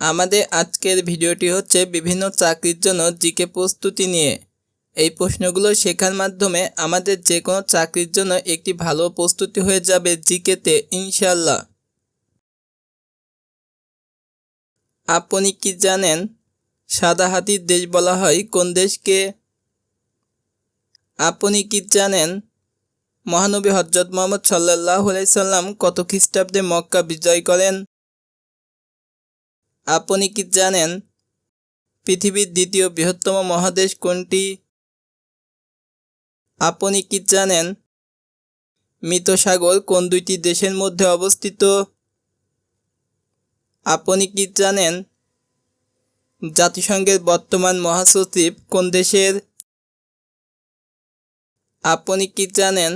আমাদের আজকের ভিডিওটি হচ্ছে বিভিন্ন চাকরির জন্য জিকে প্রস্তুতি নিয়ে। এই প্রশ্নগুলো শেখার মাধ্যমে আমাদের যে কোনো চাকরির জন্য একটি ভালো প্রস্তুতি হয়ে যাবে জিকেতে ইনশাল্লাহ আপনি কি জানেন সাদা হাতির দেশ বলা হয় কোন দেশকে? আপনি কি জানেন মহানবী হজরত মোহাম্মদ সাল্লাহ সাল্লাম কত খ্রিস্টাব্দে মক্কা বিজয় করেন? আপনি কি জানেন পৃথিবীর দ্বিতীয় বৃহত্তম মহাদেশ কোনটি? আপনি কি জানেন মৃত সাগর কোন দুইটি দেশের মধ্যে অবস্থিত? আপনি কি জানেন জাতিসংঘের বর্তমান মহাসচিব কোন দেশের? আপনি কি জানেন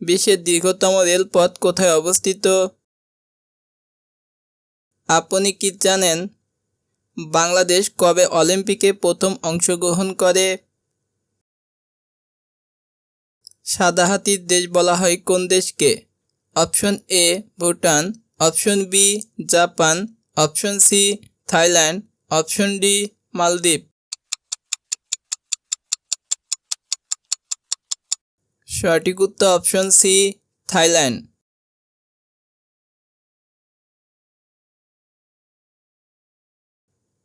বিশ্বের দীর্ঘতম রেলপথ কোথায় অবস্থিত? আপনি কি জানেন বাংলাদেশ কবে অলিম্পিকে প্রথম অংশগ্রহণ করে? সাদা হাতির দেশ বলা হয় কোন দেশকে? Option A Bhutan, option B Japan, option C Thailand, option D মালদ্বীপ। সঠিক উত্তর অপশন সি থাইল্যান্ড।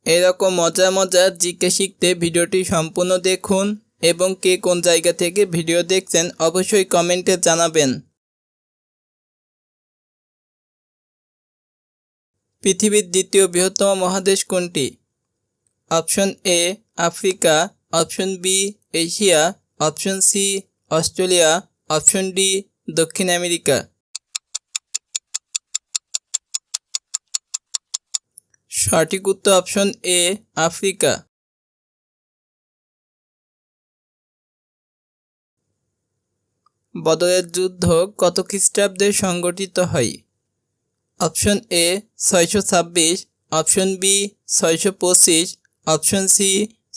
এরকম মজার মজার জিকে শিখতে ভিডিওটি সম্পূর্ণ দেখুন এবং কে কোন জায়গা থেকে ভিডিও দেখছেন অবশ্যই কমেন্টে জানাবেন। পৃথিবীর দ্বিতীয় বৃহত্তম মহাদেশ কোনটি? Option A, Africa, option B, Asia, option C, Australia, option D, দক্ষিণ আমেরিকা। সঠিক উত্তর অপশন এ আফ্রিকা। বদরের যুদ্ধ কত খ্রিস্টাব্দে সংগঠিত হয়? অপশন এ ছয়শো ছাব্বিশ অপশন বি ছয়শো পঁচিশ অপশন সি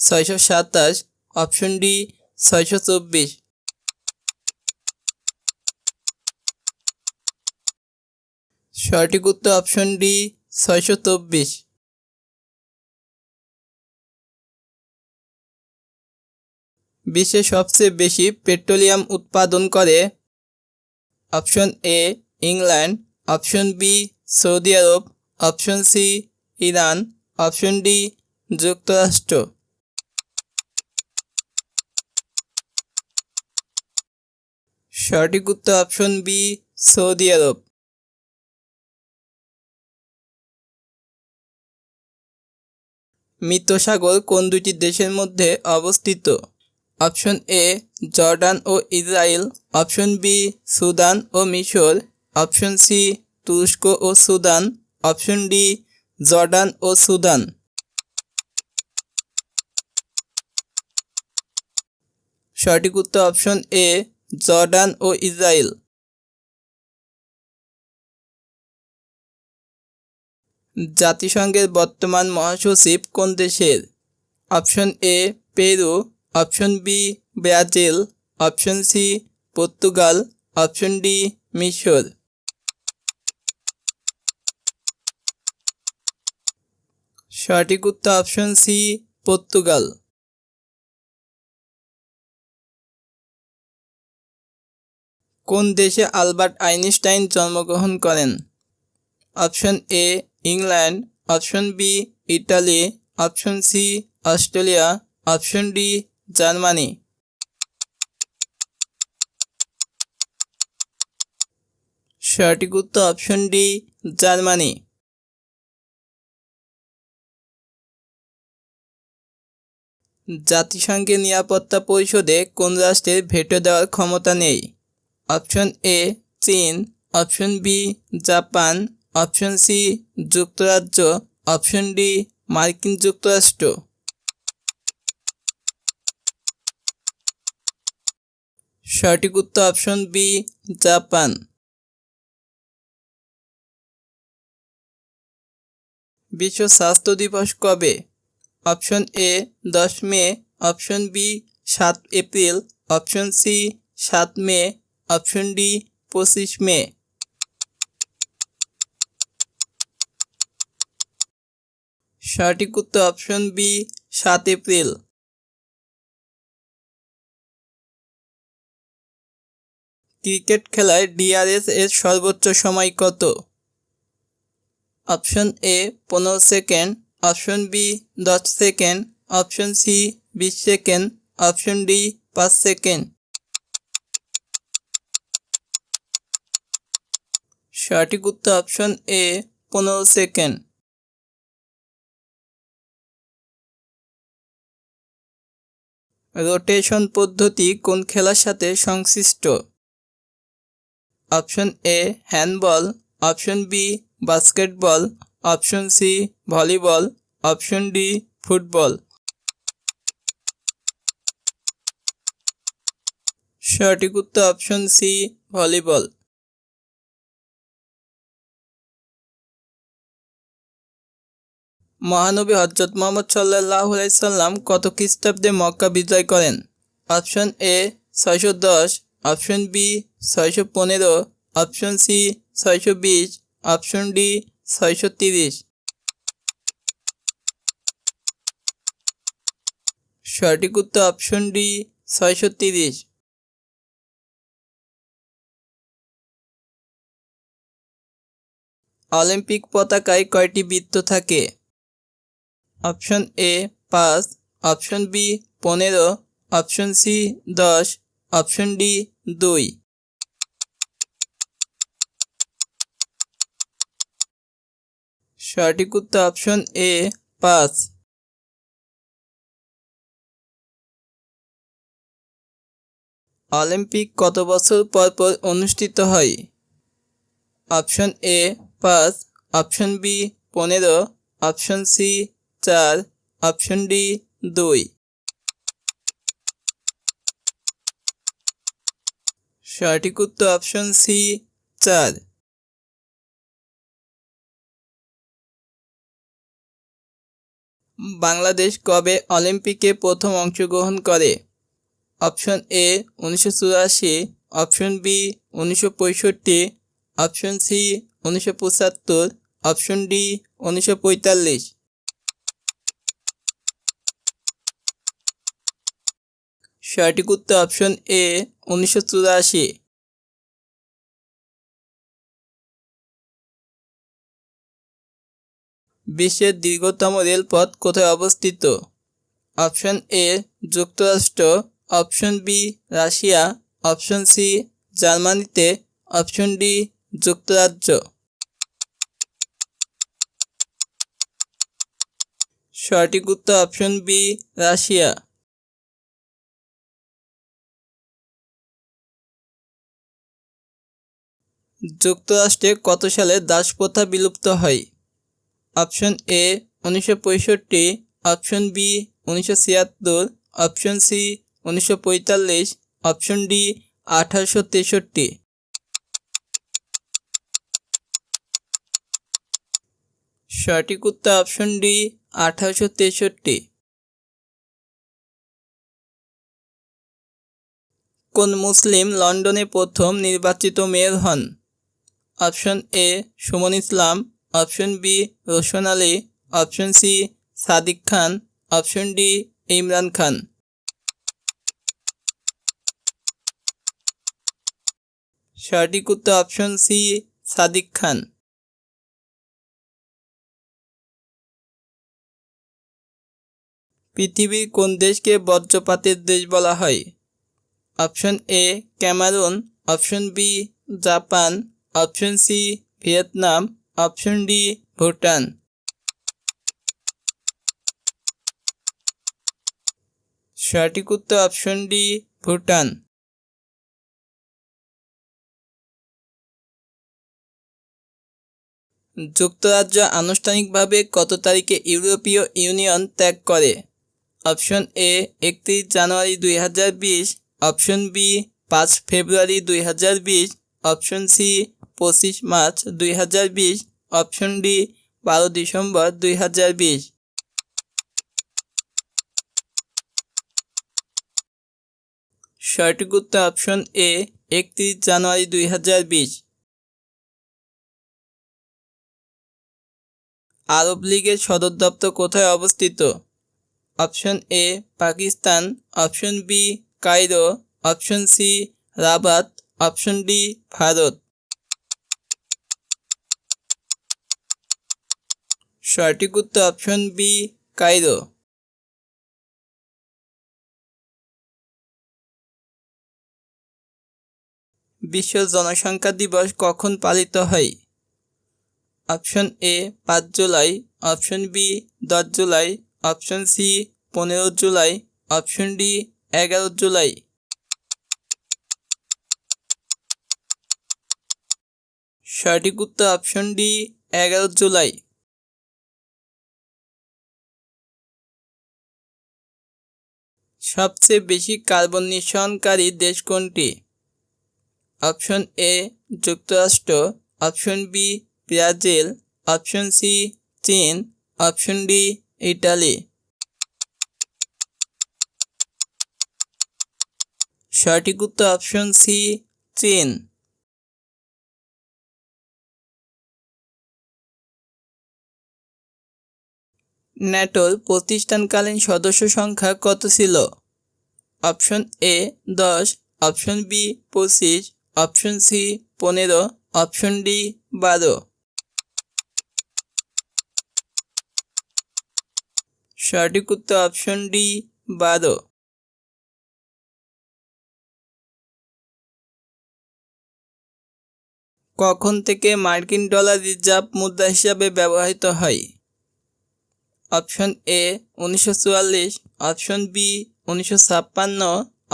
ছয়শো সাতাশ অপশন ডি ছয়শো চব্বিশ। সঠিক উত্তর অপশন ডি ছয়শো চব্বিশ। বিশ্বে সবচেয়ে বেশি পেট্রোলিয়াম উৎপাদন করে। Option A, England. Option B, Saudi Arab. Option C, Iran. Option D, যুক্তরাষ্ট্র। সঠিক উত্তর অপশন বি, সৌদি আরব। মৃত সাগর কোন দুটি দেশের মধ্যে অবস্থিত? অপশন এ, জর্ডান ও ইসরায়েল। অপশন বি, সুদান ও মিশর। অপশন সি, তুরস্ক ও সুদান। অপশন ডি, জর্ডান ও সুদান। সঠিক উত্তর অপশন এ, জর্ডান ও ইসরায়েল। জাতিসংঘের বর্তমান মহাসচিব কোন দেশের? Option A, Peru. Option B, Brazil. Option C, Portugal. Option D, মিশর। সঠিক উত্তর অপশন সি, পর্তুগাল। কোন দেশে আলবার্ট আইনস্টাইন জন্মগ্রহণ করেন? Option A, England. Option B, Italy. Option C, Australia. Option D Germany. সঠিক উত্তর অপশন ডি জার্মানি। জাতিসংঘের নিরাপত্তা পরিষদে কোন রাষ্ট্রের ভেটো দেওয়ার ক্ষমতা নেই? অপশন এ চীন। Option B Japan. Option C যুক্তরাজ্য। অপশন ডি মার্কিন যুক্তরাষ্ট্র। সঠিক উত্তর অপশন বি জাপান বিশ্ব স্বাস্থ্য দিবস কবে? অপশন এ দশ মে। অপশন বি সাত এপ্রিল। অপশন সি সাত মে। অপশন ডি পঁচিশ মে। সঠিক উত্তর অপশন বি সাত এপ্রিল। ক্রিকেট খেলায় ডিআরএস এর সর্বোচ্চ সময় কত? অপশন এ, পনেরো সেকেন্ড। অপশন বি, দশ সেকেন্ড। অপশন সি, বিশ সেকেন্ড। অপশন ডি, পাঁচ সেকেন্ড। সঠিক উত্তর অপশন এ, পনেরো সেকেন্ড। রোটেশন পদ্ধতি কোন খেলার সাথে সংশ্লিষ্ট? Option A handball, option B basketball, option C volleyball, option D football. সঠিক উত্তর অপশন সি ভলিবল। মহানবী হজরত মোহাম্মদ সাল্লাহ সাল্লাম কত খ্রিস্টাব্দে মক্কা বিজয় করেন? অপশন এ ছয়শো দশ অপশন বি, ছয়শো পনেরো। অপশন সি, ছয়শো বিশ। অপশন ডি, ছয়শো তিরিশ। সঠিক উত্তর অপশন ডি, ছয়শো তিরিশ। অলিম্পিক পতাকায় কয়টি বৃত্ত থাকে? অপশন এ, পাঁচ। অপশন বি, পনেরো। অপশন সি, দশ। অপশন ডি দুই। সঠিক উত্তর অপশন এ পাঁচ। অলিম্পিক কত বছর পর পর অনুষ্ঠিত হয়? অপশন এ পাঁচ। অপশন বি পনেরো। অপশন সি চার। অপশন ডি দুই। সঠিক উত্তর অপশন সি চার। বাংলাদেশ কবে অলিম্পিকে প্রথম অংশগ্রহণ করে? অপশন এ উনিশশো চুরাশি। অপশন বি উনিশশো পঁয়ষট্টি। অপশন সি উনিশশো পঁচাত্তর। অপশন ডি উনিশশো পঁয়তাল্লিশ। সঠিক উত্তর অপশন এ উনিশশো চুরাশি। বিশ্বের দীর্ঘতম রেলপথ কোথায় অবস্থিত? অপশন এ যুক্তরাষ্ট্র। Option B Russia. Option C জার্মানিতে। অপশন ডি যুক্তরাজ্য। সঠিক উত্তর অপশন বি রাশিয়া। যুক্তরাষ্ট্রে কত সালে দাসপ্রথা বিলুপ্ত হয়? অপশন এ উনিশশো পঁয়ষট্টি, অপশন বি উনিশশো ছিয়াত্তর, অপশন সি উনিশশো পঁয়তাল্লিশ, অপশন ডি আঠারোশো তেষট্টি। সঠিক উত্তর অপশন ডি আঠারোশো তেষট্টি। কোন মুসলিম লন্ডনে প্রথম নির্বাচিত মেয়র হন? Option A Suman Islam, option B Roshan Ali, option C Sadiq Khan, option D Imran Khan. সঠিক উত্তর অপশন সি সাদিক খান। পৃথিবীর কোন দেশকে বজ্রপাতের দেশ বলা হয়? Option A Cameroon, option B Japan option C, Vietnam. Option D, Bhutan. সঠিক উত্তর অপশন ডি, ভুটান। যুক্তরাজ্য আনুষ্ঠানিকভাবে কত তারিখে ইউরোপীয় ইউনিয়ন ত্যাগ করে? অপশন এ, একত্রিশ জানুয়ারি দুই হাজার বিশ। অপশন বি, পাঁচ ফেব্রুয়ারি দুই হাজার বিশ। অপশন সি পঁচিশ মার্চ দুই হাজার বিশ, অপশন ডি, বারো ডিসেম্বর দুই হাজার বিশ। সঠিক উত্তর অপশন এ, একত্রিশ জানুয়ারি দুই হাজার বিশ। আরব লীগের সদর দপ্তর কোথায় অবস্থিত? Option A, Pakistan. Option B, Cairo. Option C, Rabat. Option D, Bharat. সঠিক উত্তর অপশন বি কায়রো বিশ্ব জনসংখ্যা দিবস কখন পালিত হয়? অপশন এ পাঁচ জুলাই। অপশন বি দশ জুলাই। অপশন সি পনেরো জুলাই। অপশন ডি এগারো জুলাই। সঠিক উত্তর অপশন ডি এগারো জুলাই। সবচেয়ে বেশি কার্বন নিঃসরণকারী দেশ কোনটি? অপশন এ, যুক্তরাষ্ট্র। Option B, Brazil. Option C, চীন। Option D, Italy. সঠিক উত্তর অপশন সি, চীন। ন্যাটোর প্রতিষ্ঠানকালীন সদস্য সংখ্যা কত ছিল? অপশন এ দশ, অপশন বি পঁচিশ, অপশন সি পনেরো, অপশন ডি বারো। সঠিক উত্তর অপশন ডি বারো। কখন থেকে মার্কিন ডলার রিজার্ভ মুদ্রা হিসাবে ব্যবহৃত হয়? অপশন এ উনিশশো চুয়াল্লিশ, অপশন বি উনিশশো ছাপ্পান্ন,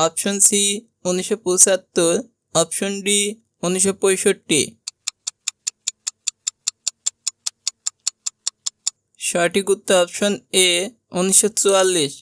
অপশন সি উনিশশো পঁচাত্তর, অপশন ডি উনিশশো পঁয়ষট্টি। সঠিক উত্তর অপশন এ উনিশশো চুয়াল্লিশ।